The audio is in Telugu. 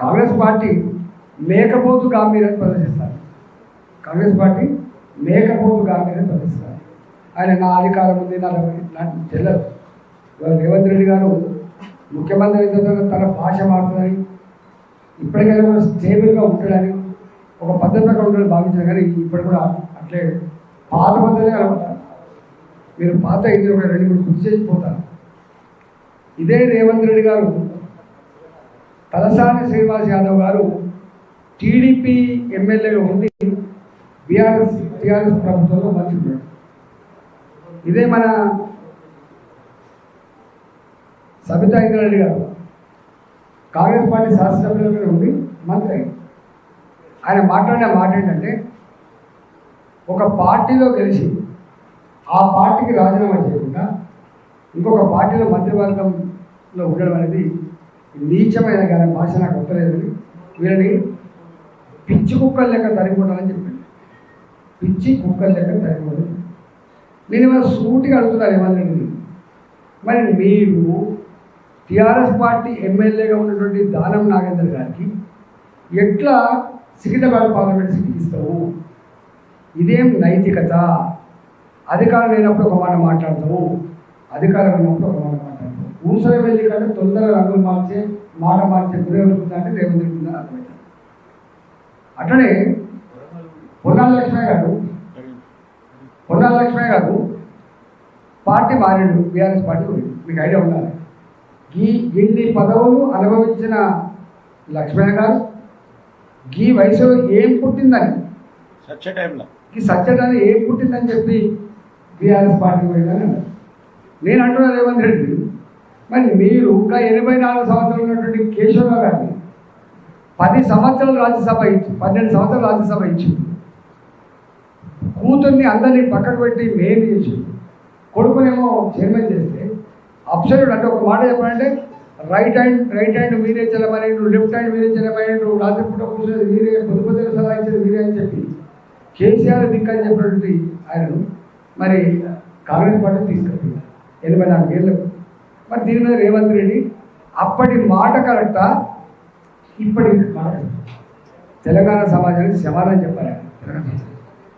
కాంగ్రెస్ పార్టీ మేకపోతు గాంభీర్యాన్ని ప్రదర్శిస్తారు. కాంగ్రెస్ పార్టీ మేకపోతు గాంభీర్యాన్ని ప్రదర్శిస్తారు. ఆయన నా అధికారం ఉంది నా నా తెలియదు రేవంత్ రెడ్డి గారు ముఖ్యమంత్రి అయితే తర్వాత తన భాష మారుతుందని ఇప్పటికైనా కూడా స్టేబుల్గా ఉంటాడని ఒక పద్ధతిగా ఉంటాడని భావించారు. కానీ ఇప్పుడు కూడా అట్లే పాత పద్ధతిగా కనబడతారు. మీరు పాత ఇది ఒక రెండు మూడు గుర్తు చేసిపోతారు ఇదే రేవంత్ రెడ్డి గారు తలసాని శ్రీనివాస్ యాదవ్ గారు టీడీపీ ఎమ్మెల్యేగా ఉండి బీఆర్ఎస్ టీఆర్ఎస్ ప్రభుత్వంలో మంత్రి ఇదే మన సబితా ఇంద్రారెడ్డి గారు కాంగ్రెస్ పార్టీ శాసనసభ్యులుగా ఉండి మంత్రి అయ్యారు. ఆయన మాట్లాడిన మాట ఏంటంటే ఒక పార్టీలో గెలిచి ఆ పార్టీకి రాజీనామా చేయకుండా ఇంకొక పార్టీలో మంత్రివర్గంలో ఉండడం అనేది నీచమైన కానీ భాష నాకు ఒక్కలేదని వీళ్ళని పిచ్చి కుక్కలు లెక్క తరిగిపోవడాలని చెప్పాడు పిచ్చి కుక్కలు లెక్క తరిగిపోవడం నేను ఏమైనా సూటిగా అడుగుతాను ఏమన్నా మరి మీరు టీఆర్ఎస్ పార్టీ ఎమ్మెల్యేగా ఉన్నటువంటి దానం నాగేందర్ గారికి ఎట్లా సికింద్రాబాద్ పార్లమెంట్ సీట్ ఇస్తావు? ఇదేం నైతికత? అధికారం లేనప్పుడు ఒక మాట మాట్లాడతావు. అధికారం ఉన్నప్పుడు ఒక మాట మాట్లాడతావు. ఊసర వెళ్ళి కంటే తొందర రంగులు మార్చే మాట మార్చే గురి ఉంటుందంటే రేవంత్ రెడ్డి ఉందని అర్థమవుతుంది అట్లనే పొన్నాల లక్ష్మయ్య గారు పొన్నాల లక్ష్మయ్య గారు పార్టీ మారిండు బీఆర్ఎస్ పార్టీ మీకు ఐడియా ఉండాలి ఈ ఇన్ని పదవులు అనుభవించిన లక్ష్మయ్య గారు ఈ వయసులో ఏం పుట్టిందని? సచ్చ టైంలో. ఈ సత్యటాన్ని ఏం పుట్టిందని చెప్పి బీఆర్ఎస్ పార్టీ పోయిందని నేను అంటున్నా రేవంత్ రెడ్డి మరి మీరు ఇంకా ఎనభై నాలుగు సంవత్సరాలు ఉన్నటువంటి కేశవరావు గారిని పది సంవత్సరాలు రాజ్యసభ ఇచ్చి పన్నెండు సంవత్సరాలు రాజ్యసభ ఇచ్చి కూతుర్ని అందరినీ పక్కకు పెట్టి మేలు చేసి కొడుకునేమో చైర్మన్ చేస్తే అప్సరుడు అంటే ఒక మాట చెప్పాలంటే రైట్ హ్యాండ్ రైట్ హ్యాండ్ మీరే చెల్లమని లెఫ్ట్ హ్యాండ్ మీరే చెల్లమని రాత్రి పూట కూర్చొని మీరే పొద్దు పొద్దున ఇచ్చేది మీరే అని చెప్పి కేసీఆర్ దిక్కని చెప్పినటువంటి ఆయనను మరి కాంగ్రెస్ పార్టీ తీసుకెళ్తున్నారు ఎనభై నాలుగు ఏళ్ళకు మరి దీని మీద రేవంత్ రెడ్డి అప్పటి మాట కరెక్టా ఇప్పటి మాట తెలంగాణ సమాజానికి సమాధానం చెప్పాలి. తెలంగాణ